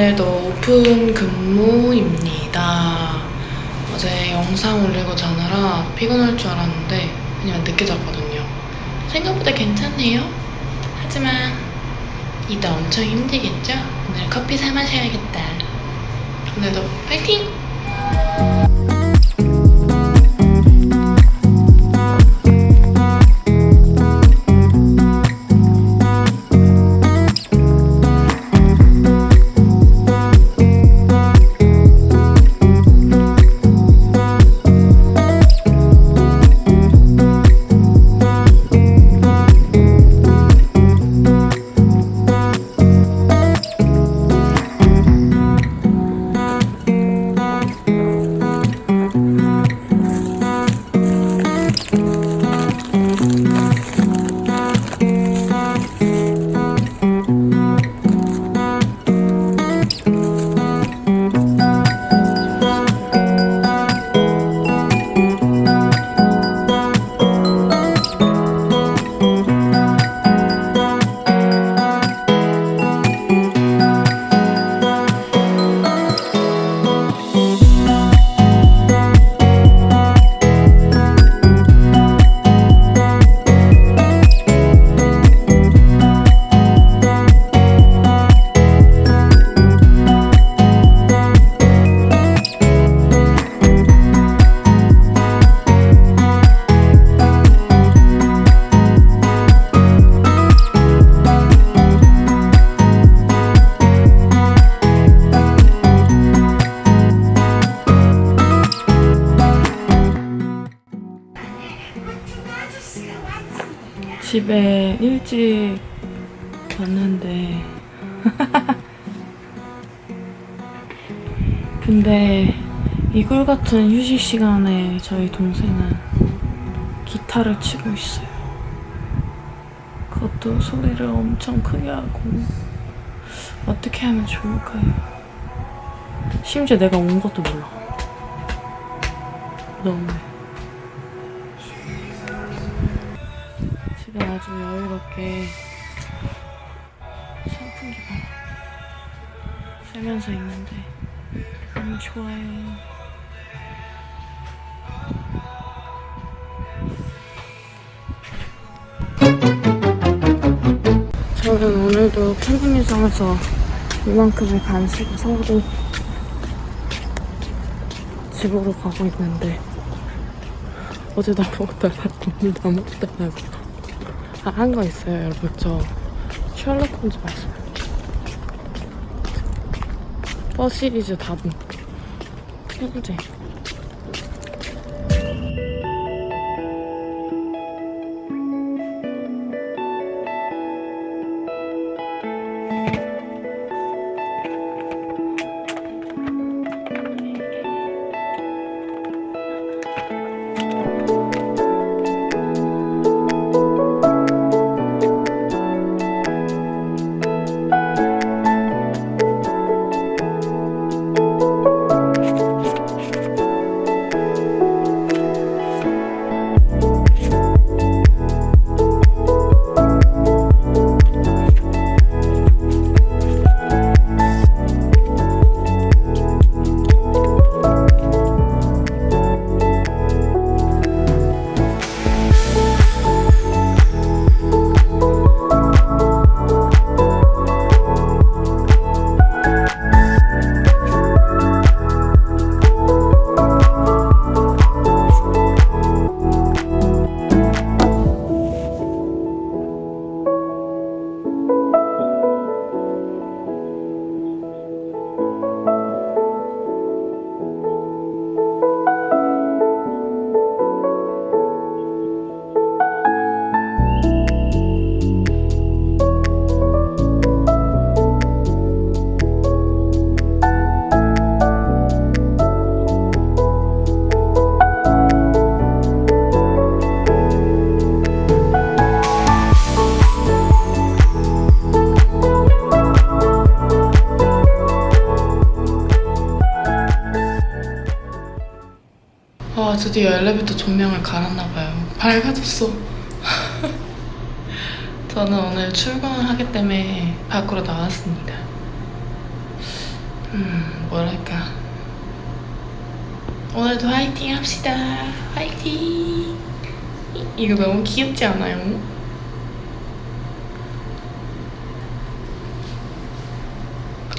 오늘도 오픈 근무입니다. 어제 영상 올리고 자느라 피곤할 줄 알았는데 그냥 늦게 잤거든요. 생각보다 괜찮네요. 하지만 이따 엄청 힘들겠죠? 오늘 커피 사 마셔야겠다. 오늘도 파이팅! 집에 일찍 왔는데 근데 이 꿀 같은 휴식 시간에 저희 동생은 기타를 치고 있어요. 그것도 소리를 엄청 크게 하고 어떻게 하면 좋을까요? 심지어 내가 온 것도 몰라. 너무해. 집에 아주 여유롭게 선풍기 바람 쐬면서 있는데 너무 좋아요. 저는 오늘도 캠핑장에서 이만큼의 간식을 사고 집으로 가고 있는데 안 하고 오늘도 아무것도 안 하고 아, 한 거 있어요, 여러분. 저 셜록 홈즈 봤어요. 퍼 시리즈 다본. 와, 드디어 엘리베이터 조명을 갈았나봐요. 밝아졌어. 저는 오늘 출근을 하기 때문에 밖으로 나왔습니다. 음, 뭐랄까. 오늘도 화이팅 합시다. 화이팅! 이- 이거 너무 귀엽지 않아요?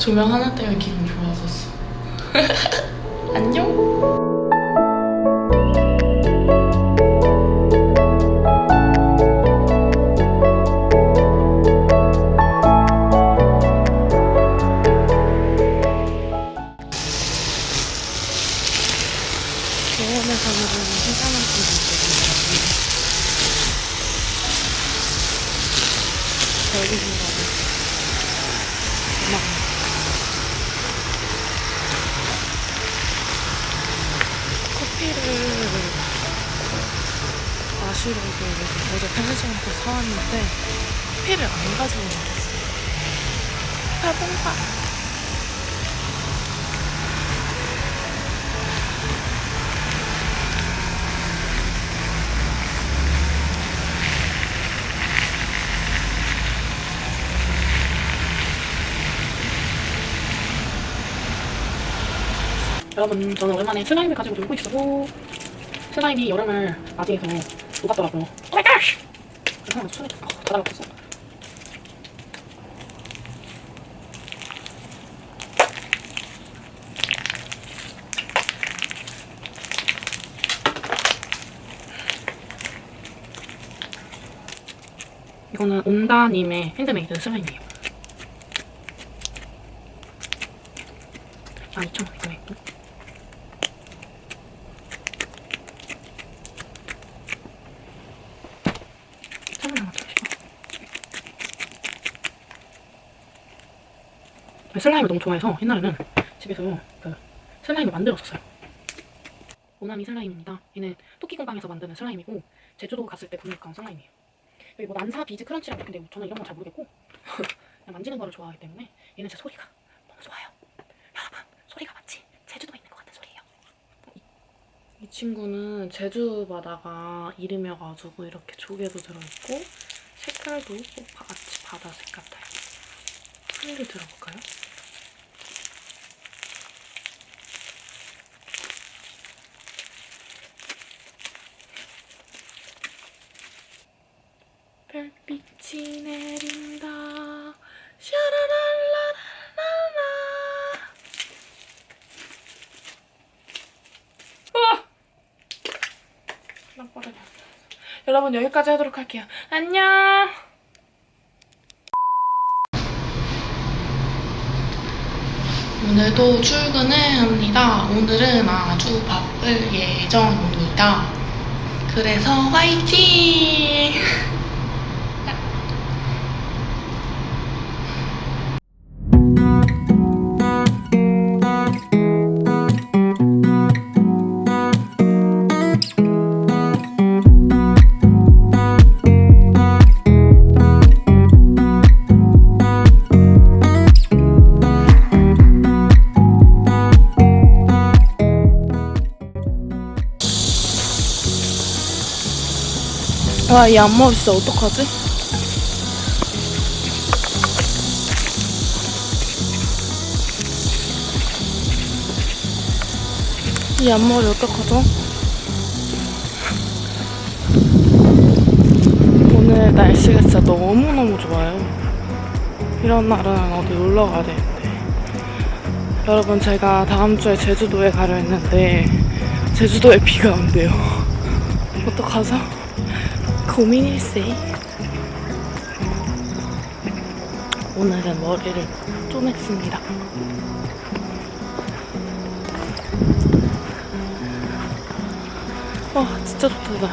조명 하나 때문에 기분 좋아졌어. 안녕? 마시려고 어제 편의점에서 사왔는데 커피를 안 가지고 나왔어요. 팔봉파 여러분 저는 오랜만에 슬라임을 가지고 놀고 있어서 슬라임이 여름을 맞이해서 녹았더라고요 오마이갓! 그래서 손이 어, 다 달라붙었어. 이거는 온다님의 핸드메이드 슬라임이에요. 아 2,000원 이거 있고 천원 남았죠 슬라임을 너무 좋아해서 옛날에는 집에서 그 슬라임을 만들었었어요. 오나미 슬라임입니다. 얘는 토끼공방에서 만드는 슬라임이고 제주도 갔을 때 구입한 슬라임이에요. 여기 뭐 난사 비즈 크런치라고 있는데 저는 이런 건 잘 모르겠고 그냥 만지는 거를 좋아하기 때문에 얘는 제 소리가 너무 좋아요. 여러분 소리가 마치 제주도에 있는 것 같은 소리예요. 이, 이 친구는 제주 바다가 이름이어가지고 이렇게 조개도 들어있고 색깔도 마치 바다색 같아요. 소리를 들어볼까요? 별빛이 내린다 샤라랄라랄라 아! 난 빠르네. 여러분 여기까지 하도록 할게요 안녕 오늘도 출근을 합니다 오늘은 아주 바쁠 예정입니다 그래서 화이팅! 와, 이 앞머리 진짜 어떡하지? 이 앞머리 어떡하죠? 오늘 날씨가 진짜 너무너무 좋아요. 이런 날은 어디 놀러 가야 되는데. 여러분, 제가 다음 주에 제주도에 가려 했는데, 제주도에 비가 온대요. 어떡하죠? 고민일세. 오늘은 머리를 쪼맸습니다. 와, 진짜 좋다,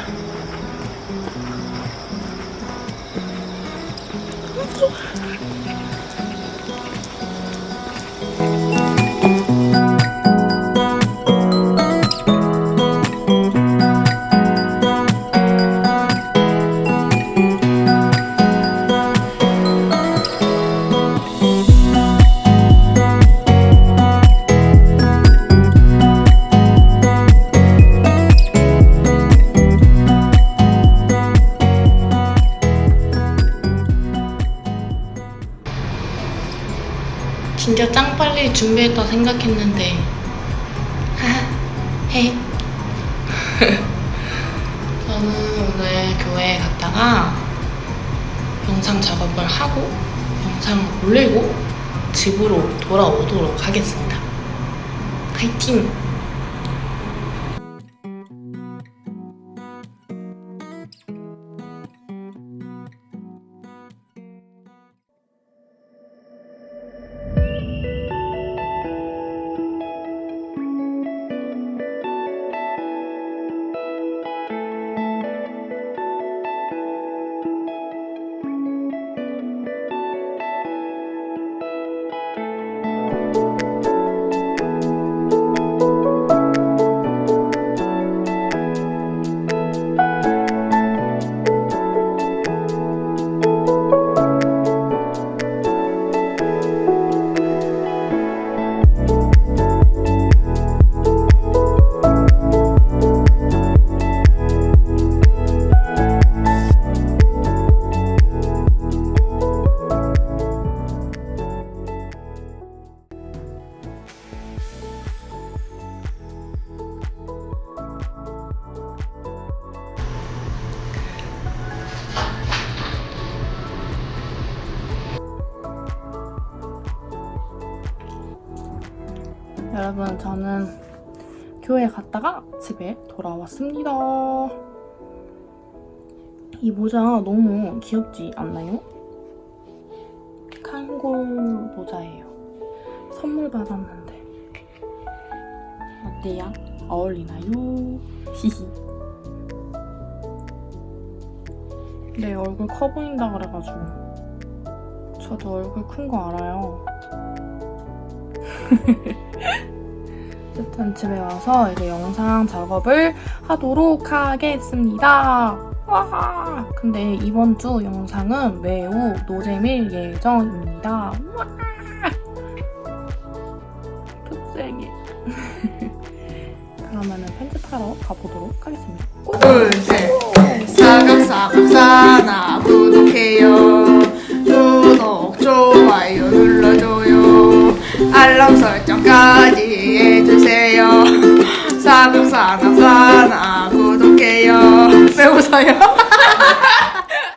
진짜 짱 빨리 준비했다 생각했는데. 하하 해 저는 오늘 교회에 갔다가 영상 작업을 하고 영상 올리고 집으로 돌아오도록 하겠습니다. 화이팅! 여러분 저는 교회 갔다가 집에 돌아왔습니다. 이 모자 너무 귀엽지 않나요? 칸골 모자예요. 선물 받았는데 어때요? 어울리나요? 히히. 내 얼굴 커 보인다 그래가지고 저도 얼굴 큰 거 알아요. 어쨌든 집에 와서 이제 영상 작업을 하도록 하겠습니다. 와! 근데 이번 주 영상은 매우 노잼일 예정입니다. 와! 급세게. 그러면은 편집하러 가보도록 하겠습니다. 고! 둘, 셋. 사각사각 사나 구독해요. 구독, 좋아요 눌러줘요. 알람 설정까지 해주세요. 사각사각사나 구독해요. 왜 웃어요?